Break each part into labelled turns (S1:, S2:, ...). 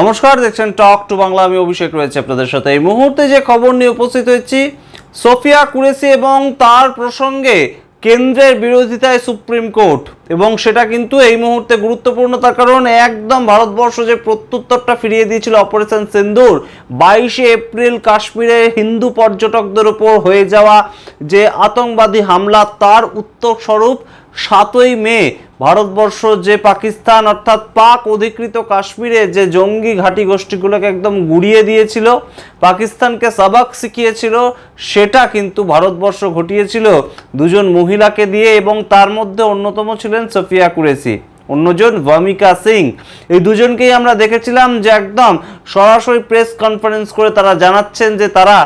S1: নমস্কার, দেখছেন টক টু বাংলা আমি অভিষেক রয়েছে আপনাদের সাথে। এই মুহূর্তে যে খবর নিয়ে উপস্থিত হয়েছি, সোফিয়া কুরেসি এবং তার প্রসঙ্গে কেন্দ্রের বিরোধিতায় সুপ্রিম কোর্ট। এবং সেটা কিন্তু এই মুহূর্তে গুরুত্বপূর্ণ, তার কারণ একদম ভারতবর্ষ যে প্রত্যুত্তরটা ফিরিয়ে দিয়েছিল অপারেশন সিন্দুর, বাইশে এপ্রিল কাশ্মীরে হিন্দু পর্যটকদের উপর হয়ে যাওয়া যে আতঙ্কবাদী হামলা, তার উত্তরস্বরূপ সাতই মে, ভারতবর্ষ যে পাকিস্তান, অর্থাৎ পাক অধিকৃত কাশ্মীরে যে জঙ্গি ঘাঁটি গোষ্ঠীগুলোকে একদম গুড়িয়ে দিয়েছিল, পাকিস্তানকে সাবাক শিখিয়েছিল, সেটা কিন্তু ভারতবর্ষ ঘটিয়েছিল দুজন মহিলাকে দিয়ে এবং তার মধ্যে অন্যতম ছিলেন সফিয়া কুরেসি অন্যজন ভমিকা সিং। এই দুজনকেই আমরা দেখেছিলাম যে একদম সরাসরি প্রেস কনফারেন্স করে তারা জানাচ্ছেন যে তারা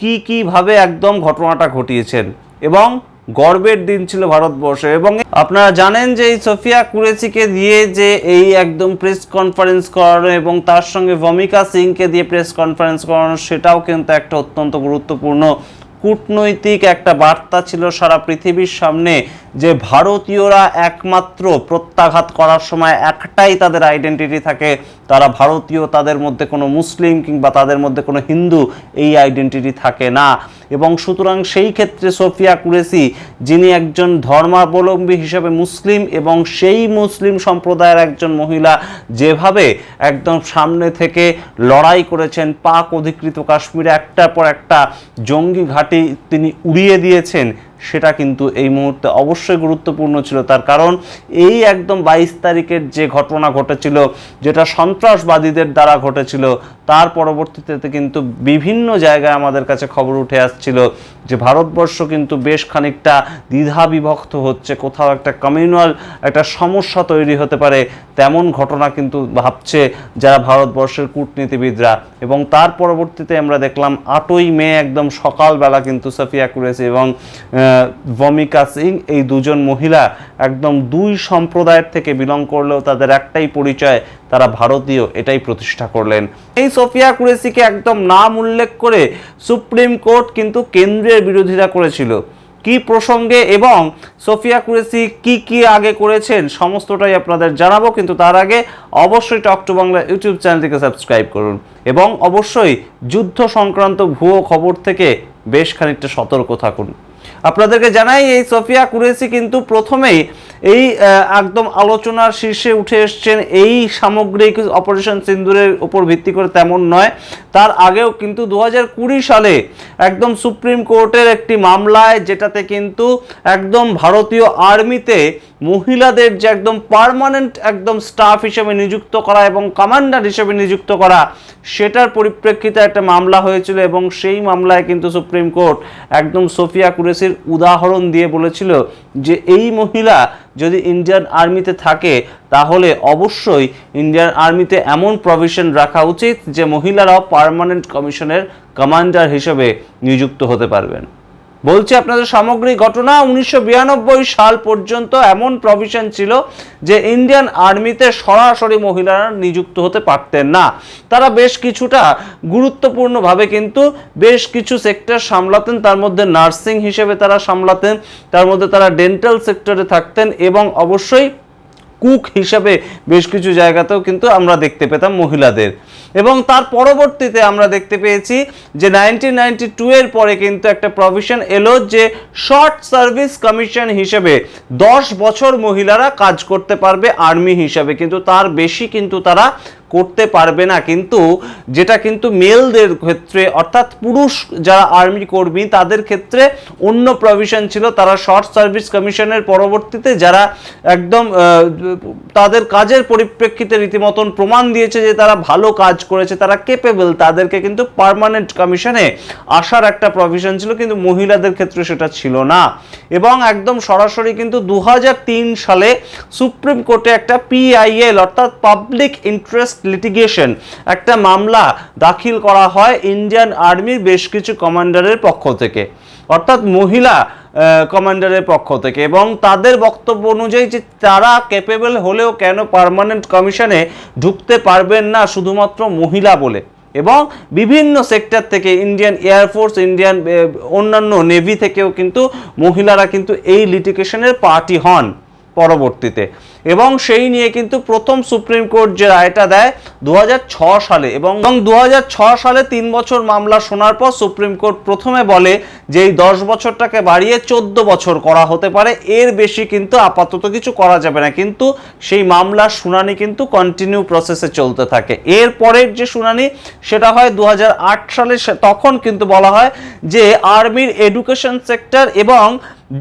S1: কি কীভাবে একদম ঘটনাটা ঘটিয়েছেন এবং গর্বের দিন ছিল ভারতবর্ষে। এবং আপনারা জানেন যে এই সোফিয়া কুরেসিকে দিয়ে যে এই একদম প্রেস কনফারেন্স করানো এবং তার সঙ্গে ভমিকা সিংকে দিয়ে প্রেস কনফারেন্স করানো, সেটাও কিন্তু একটা অত্যন্ত গুরুত্বপূর্ণ কূটনৈতিক একটা বার্তা ছিল সারা পৃথিবীর সামনে। যে ভারতীয়রা একমাত্র প্রত্যাঘাত করার সময় একটাই তাদের আইডেন্টিটি থাকে, তারা ভারতীয়, তাদের মধ্যে কোনো মুসলিম কিংবা তাদের মধ্যে কোনো হিন্দু এই আইডেন্টিটি থাকে না। এবং সুতরাং সেই ক্ষেত্রে সোফিয়া কুরেসি যিনি একজন ধর্মাবলম্বী হিসেবে মুসলিম এবং সেই মুসলিম সম্প্রদায়ের একজন মহিলা, যেভাবে একদম সামনে থেকে লড়াই করেছেন, পাক অধিকৃত কাশ্মীরে একটার পর একটা জঙ্গি ঘাঁটি তিনি উড়িয়ে দিয়েছেন সেটা কিন্তু এই মুহূর্তে অবশ্যই গুরুত্বপূর্ণ ছিল। তার কারণ এই একদম বাইশ তারিখের যে ঘটনা ঘটেছিল, যেটা সন্ত্রাসবাদীদের দ্বারা ঘটেছিল, তার পরবর্তীতে কিন্তু বিভিন্ন জায়গায় আমাদের কাছে খবর উঠে আসছিল যে ভারতবর্ষ কিন্তু বেশ খানিকটা দ্বিধা বিভক্ত হচ্ছে। কোথাও একটা কমিউনাল একটা সমস্যা তৈরি হতে পারে, তেমন ঘটনা কিন্তু ভাবছে যারা ভারতবর্ষের কূটনীতিবিদরা। এবং তার পরবর্তীতে আমরা দেখলাম আটই মে একদম সকালবেলা কিন্তু সাফিয়া কুরেসি এবং ভমিকা সিং, এই দুজন মহিলা একদম দুই সম্প্রদায়ের থেকে বিলং করলেও তাদের একটাই পরিচয়, তারা ভারতীয়, এটাই প্রতিষ্ঠা করলেন। এই সোফিয়া কুরেসিকে একদম নাম উল্লেখ করে সুপ্রিম কোর্ট কিন্তু কেন্দ্রের বিরোধিতা করেছিল। কি প্রসঙ্গে এবং সোফিয়া কুরেসি কি কি আগে করেছেন, সমস্তটাই আপনাদের জানাব, কিন্তু তার আগে অবশ্যই টক টু বাংলা ইউটিউব চ্যানেলটিকে সাবস্ক্রাইব করুন এবং অবশ্যই যুদ্ধ সংক্রান্ত ভুয়ো খবর থেকে বেশ খানিকটা সতর্ক থাকুন। আপনাদেরকে জানাই এই সোফিয়া কুরেসি কিন্তু প্রথমেই এই একদম আলোচনার শীর্ষে উঠে এসছেন এই সামগ্রিক অপারেশন সিন্দুরের উপর ভিত্তি করে তেমন নয়। তার আগেও কিন্তু দু হাজার কুড়ি সালে একদম সুপ্রিম কোর্টের একটি মামলায় যেটাতে কিন্তু একদম ভারতীয় আর্মিতে মহিলাদের যে একদম পার্মানেন্ট একদম স্টাফ হিসেবে নিযুক্ত করা এবং কমান্ডার হিসেবে নিযুক্ত করা, সেটার পরিপ্রেক্ষিতে একটা মামলা হয়েছিল এবং সেই মামলায় কিন্তু সুপ্রিম কোর্ট একদম সোফিয়া কুরেসির উদাহরণ দিয়ে বলেছিল যে এই মহিলা যদি ইন্ডিয়ান আর্মিতে থাকে, তাহলে অবশ্যই ইন্ডিয়ান আর্মিতে এমন প্রভিশন রাখা উচিত যে মহিলারাও পারমানেন্ট কমিশনের কমান্ডার হিসেবে নিযুক্ত হতে পারবেন। বলছি, আপনাদের সামগ্রিক ঘটনা উনিশশো বিরানব্বই সাল পর্যন্ত এমন প্রভিশন ছিল যে ইন্ডিয়ান আর্মিতে সরাসরি মহিলারা নিযুক্ত হতে পারতেন না। তারা বেশ কিছুটা গুরুত্বপূর্ণভাবে কিন্তু বেশ কিছু সেক্টর সামলাতেন, তার মধ্যে নার্সিং হিসেবে তারা সামলাতেন, তার মধ্যে তারা ডেন্টাল সেক্টরে থাকতেন এবং অবশ্যই কুক হিসাবে বেশ কিছু জায়গাতেও কিন্তু আমরা দেখতে পেতাম মহিলাদের। এবং তার পরবর্তীতে আমরা দেখতে পেয়েছি যে নাইনটিন নাইনটি টু এর পরে কিন্তু একটা প্রভিশন এলো যে শর্ট সার্ভিস কমিশন হিসেবে দশ বছর মহিলারা কাজ করতে পারবে আর্মি হিসাবে। কিন্তু তার বেশি কিন্তু তারা করতে পারবে না। কিন্তু যেটা কিন্তু মেলদের ক্ষেত্রে, অর্থাৎ পুরুষ যারা আর্মি কর্মী, তাদের ক্ষেত্রে অন্য প্রভিশন ছিল। তারা শর্ট সার্ভিস কমিশনের পরবর্তীতে যারা একদম তাদের কাজের পরিপ্রেক্ষিতে রীতিমতন প্রমাণ দিয়েছে যে তারা ভালো কাজ করেছে, তারা কেপেবল তাদেরকে কিন্তু পার্মানেন্ট কমিশনে আসার একটা প্রভিশন ছিল, কিন্তু মহিলাদের ক্ষেত্রে সেটা ছিল না। এবং একদম সরাসরি কিন্তু দু হাজার তিন সালে সুপ্রিম কোর্টে একটা পিআইএল অর্থাৎ পাবলিক ইন্টারেস্ট লিটিগেশন একটা মামলা দাখিল করা হয় ইন্ডিয়ান আর্মির বেশ কিছু কমান্ডারের পক্ষ থেকে, অর্থাৎ মহিলা কমান্ডারের পক্ষ থেকে এবং তাদের বক্তব্য অনুযায়ী যে তারা ক্যাপেবল হলেও কেন পার্মানেন্ট কমিশনে ঢুকতে পারবেন না শুধুমাত্র মহিলা বলে এবং বিভিন্ন সেক্টর থেকে ইন্ডিয়ান এয়ারফোর্স ইন্ডিয়ান অন্যান্য নেভি থেকেও কিন্তু মহিলারা কিন্তু এই লিটিগেশনের পার্টি হন পরবর্তীতে। এবং সেই নিয়ে কিন্তু প্রথম সুপ্রিম কোর্ট যে রায়টা দেয় দু সালে এবং দু সালে তিন বছর মামলা শোনার পর সুপ্রিম কোর্ট প্রথমে বলে যে এই দশ বছরটাকে বাড়িয়ে চোদ্দ বছর করা হতে পারে। এর বেশি কিন্তু আপাতত কিছু করা যাবে না। কিন্তু সেই মামলার শুনানি কিন্তু কন্টিনিউ প্রসেসে চলতে থাকে। এর পরের যে শুনানি, সেটা হয় দু হাজার আট সালে। তখন কিন্তু বলা হয় যে আর্মির এডুকেশন সেক্টর এবং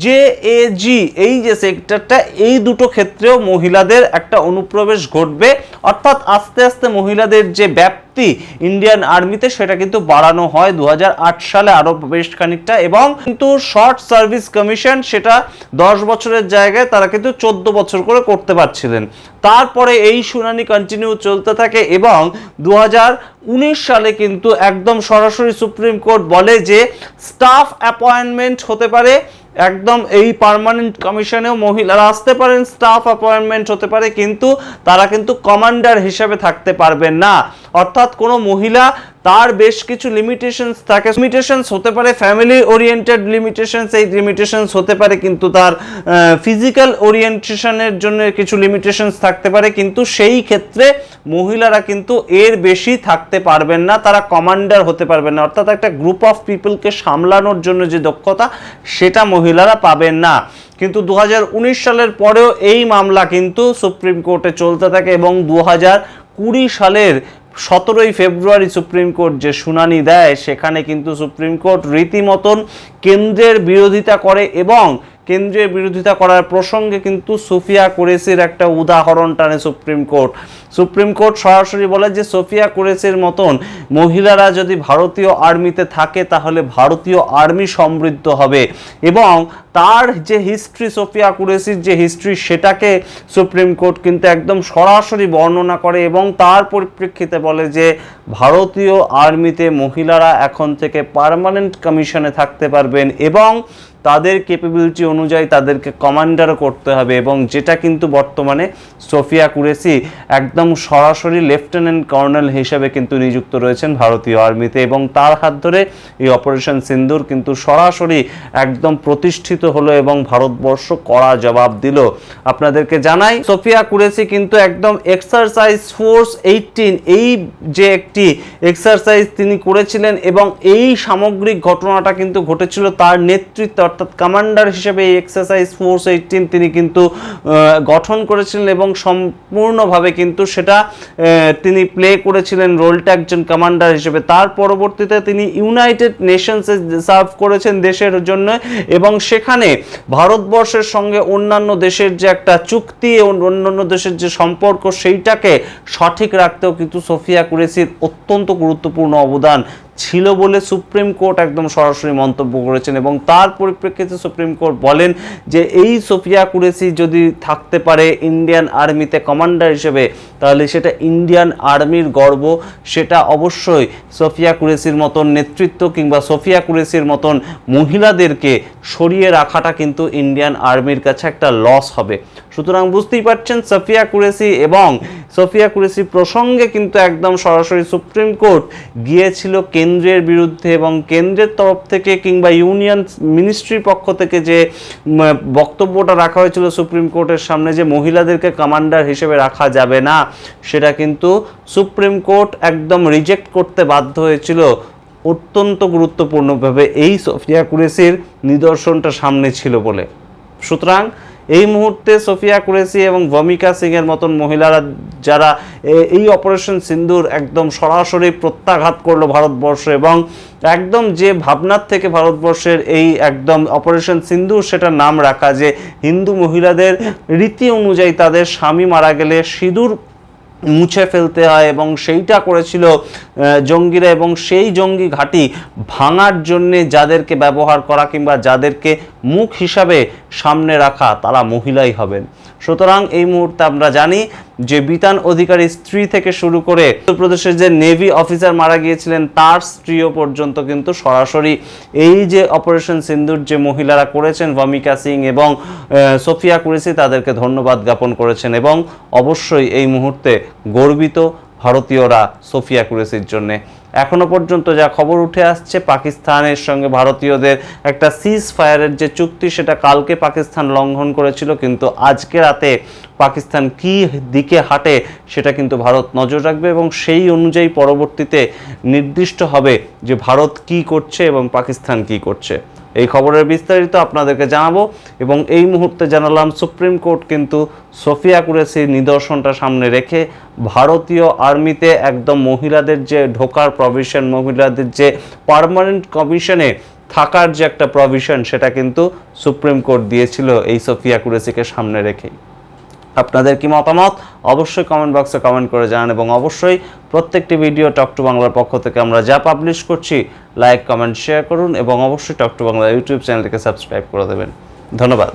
S1: যে এ জি, এই যে সেক্টরটা, এই দুটো ক্ষেত্রেও মহিলাদের একটা অনুপ্রবেশ ঘটবে। অর্থাৎ আস্তে আস্তে মহিলাদের যে ব্যাপ্তি ইন্ডিয়ান আর্মিতে, সেটা কিন্তু বাড়ানো হয়। দুহাজার আট সালে আরও বেশ খানিকটা এবং কিন্তু শর্ট সার্ভিস কমিশন সেটা দশ বছরের জায়গায় তারা কিন্তু চোদ্দ বছর করে করতে পারছিলেন। তারপরে এই শুনানি কন্টিনিউ চলতে থাকে এবং দু উনিশ সালে কিন্তু একদম সরাসরি সুপ্রিম কোর্ট বলে যে স্টাফ অ্যাপয়েন্টমেন্ট হতে পারে। একদম এই পার্মানেন্ট কমিশনেও মহিলারা আসতে পারেন স্টাফ অ্যাপয়েন্টমেন্ট হতে পারে, কিন্তু তারা কিন্তু কমান্ডার হিসেবে থাকতে পারবেন না। অর্থাৎ কোনো মহিলা, তার বেশ কিছু লিমিটেশনস থাকে। লিমিটেশনস হতে পারে ফ্যামিলি ওরিয়েন্টেড লিমিটেশনস এই লিমিটেশনস হতে পারে কিন্তু তার ফিজিক্যাল ওরিয়েন্টেশনের জন্য কিছু লিমিটেশনস থাকতে পারে। কিন্তু সেই ক্ষেত্রে মহিলারা কিন্তু এর বেশি থাকতে পারবেন না, তারা কমান্ডার হতে পারবেন না। অর্থাৎ একটা গ্রুপ অফ পিপলকে সামলানোর জন্য যে দক্ষতা, সেটা মহিলারা পাবেন না। কিন্তু দু হাজার উনিশ সালের পরেও এই মামলা কিন্তু সুপ্রিম কোর্টে চলতে থাকে এবং দু কুড়ি সালের সতেরোই ফেব্রুয়ারি সুপ্রিম কোর্ট যে শুনানি দেয়, সেখানে কিন্তু সুপ্রিম কোর্ট রীতিমতন কেন্দ্রের বিরোধিতা করে এবং কেন্দ্রের বিরোধিতা করার প্রসঙ্গে কিন্তু সোফিয়া কুরেসির একটা উদাহরণ টানে সুপ্রিম কোর্ট। সুপ্রিম কোর্ট সরাসরি বলে যে, সোফিয়া কুরেসির মতন মহিলারা যদি ভারতীয় আর্মিতে থাকে, তাহলে ভারতীয় আর্মি সমৃদ্ধ হবে। এবং তার যে হিস্ট্রি সোফিয়া কুরেসির যে হিস্ট্রি সেটাকে সুপ্রিম কোর্ট কিন্তু একদম সরাসরি বর্ণনা করে এবং তার পরিপ্রেক্ষিতে বলে যে, ভারতীয় আর্মিতে মহিলারা এখন থেকে পার্মানেন্ট কমিশনে থাকতে পারবেন এবং তাদের ক্যাপাবিলিটি অনুযায়ী তাদেরকে কমান্ডারও করতে হবে এবং যেটা কিন্তু বর্তমানে সোফিয়া কুরেসি একদম সরাসরি লেফটেন্যান্ট কর্নেল হিসেবে কিন্তু নিযুক্ত রয়েছেন ভারতীয় আর্মিতে এবং তার হাত ধরে এই অপারেশন সিন্দুর কিন্তু সরাসরি একদম প্রতিষ্ঠিত হলো এবং ভারতবর্ষ কড়া জবাব দিল। আপনাদেরকে জানাই, সোফিয়া কুরেসি কিন্তু একদম এক্সারসাইজ ফোর্স এইটিন এই যে একটি এক্সারসাইজ তিনি করেছিলেন এবং এই সামগ্রিক ঘটনাটা কিন্তু ঘটেছিল তার নেতৃত্বে অর্থাৎ কমান্ডার হিসেবে এই এক্সারসাইজ ফোর্স এইটিন তিনি কিন্তু গঠন করেছিলেন এবং সম্পূর্ণভাবে কিন্তু সেটা তিনি প্লে করেছিলেন রোলটা একজন কমান্ডার হিসেবে। তার পরবর্তীতে তিনি ইউনাইটেড নেশনসে সার্ভ করেছেন দেশের জন্য এবং সেখানে ভারতবর্ষের সঙ্গে অন্যান্য দেশের যে একটা চুক্তি অন্য- অন্যান্য দেশের যে সম্পর্ক সেইটাকে সঠিক রাখতেও কিন্তু সোফিয়া কুরেসির অত্যন্ত গুরুত্বপূর্ণ অবদান ছিল বলে সুপ্রিম কোর্ট একদম সরাসরি মন্তব্য করেছেন এবং তার পরিপ্রেক্ষিতে সুপ্রিম কোর্ট বলেন যে এই সোফিয়া কুরেসি যদি থাকতে পারে ইন্ডিয়ান আর্মিতে কমান্ডার হিসেবে, তাহলে সেটা ইন্ডিয়ান আর্মির গর্ব। সেটা অবশ্যই সোফিয়া কুরেসির মতন নেতৃত্ব কিংবা সোফিয়া কুরেসির মতন মহিলাদেরকে সরিয়ে রাখাটা কিন্তু ইন্ডিয়ান আর্মির কাছে একটা লস হবে। সুতরাং বুঝতেই পারছেন, সোফিয়া কুরেসি এবং সোফিয়া কুরেসি প্রসঙ্গে কিন্তু একদম সরাসরি সুপ্রিম কোর্ট গিয়েছিল কেন্দ্রের বিরুদ্ধে এবং কেন্দ্রের তরফ থেকে কিংবা ইউনিয়ন মিনিস্ট্রির পক্ষ থেকে যে বক্তব্যটা রাখা হয়েছিল সুপ্রিম কোর্টের সামনে যে, মহিলাদেরকে কমান্ডার হিসেবে রাখা যাবে না, সেটা কিন্তু সুপ্রিম কোর্ট একদম রিজেক্ট করতে বাধ্য হয়েছিল অত্যন্ত গুরুত্বপূর্ণভাবে। এই সোফিয়া কুরেসির নিদর্শনটা সামনে ছিল বলে। সুতরাং এই মুহূর্তে সোফিয়া কুরেসি এবং ভমিকা সিং এর মতন মহিলারা যারা এই অপারেশন সিন্ধুর একদম সরাসরি প্রত্যাঘাত করল ভারতবর্ষ এবং একদম যে ভাবনার থেকে ভারতবর্ষের এই একদম অপারেশন সিন্দুর সেটা নাম রাখা যে হিন্দু মহিলাদের রীতি অনুযায়ী তাদের স্বামী মারা গেলে সিঁদুর মুছে ফেলতে হয় এবং সেইটা করেছিল জঙ্গিরা এবং সেই জঙ্গি ঘাঁটি ভাঙার জন্যে যাদেরকে ব্যবহার করা কিংবা যাদেরকে মুখ হিসাবে সামনে রাখা তারা মহিলাই হবেন। সুতরাং এই মুহূর্তে আমরা জানি যে বিতান অধিকারী স্ত্রী থেকে শুরু করে উত্তরপ্রদেশের যে নেভি অফিসার মারা গিয়েছিলেন, তার স্ত্রীও পর্যন্ত কিন্তু সরাসরি এই যে অপারেশন সিন্দুর যে মহিলারা করেছেন, ভমিকা সিং এবং সোফিয়া কুরেসি তাদেরকে ধন্যবাদ জ্ঞাপন করেছেন এবং অবশ্যই এই মুহূর্তে গর্বিত ভারতীয়রা সোফিয়া কুরেসির জন্য। এখনও পর্যন্ত যা খবর উঠে আসছে, পাকিস্তানের সঙ্গে ভারতীয়দের একটা সিজ ফায়ারের যে চুক্তি, সেটা কালকে পাকিস্তান লঙ্ঘন করেছিল, কিন্তু আজকে রাতে পাকিস্তান কি দিকে হাঁটে, সেটা কিন্তু ভারত নজর রাখবে এবং সেই অনুযায়ী পরবর্তীতে নির্দিষ্ট হবে যে ভারত কি করছে এবং পাকিস্তান কি করছে। এই খবরের বিস্তারিত আপনাদেরকে জানাব এবং এই মুহূর্তে জানালাম সুপ্রিম কোর্ট কিন্তু সোফিয়া কুরেসির নিদর্শনটা সামনে রেখে ভারতীয় আর্মিতে একদম মহিলাদের যে ঢোকার প্রভিশন মহিলাদের যে পারমানেন্ট কমিশনে থাকার যে একটা প্রভিশন সেটা কিন্তু সুপ্রিম কোর্ট দিয়েছিল এই সোফিয়া কুরেসিকে সামনে রেখেই। আপনাদের কি মতামত? অবশ্যই কমেন্ট বক্সে কমেন্ট করে জানান এবং অবশ্যই প্রত্যেকটি ভিডিও টক টু বাংলার পক্ষ থেকে আমরা যা পাবলিশ করছি লাইক কমেন্ট শেয়ার করুন এবং অবশ্যই টক টু বাংলা ইউটিউব চ্যানেলটিকে সাবস্ক্রাইব করে দেবেন। ধন্যবাদ।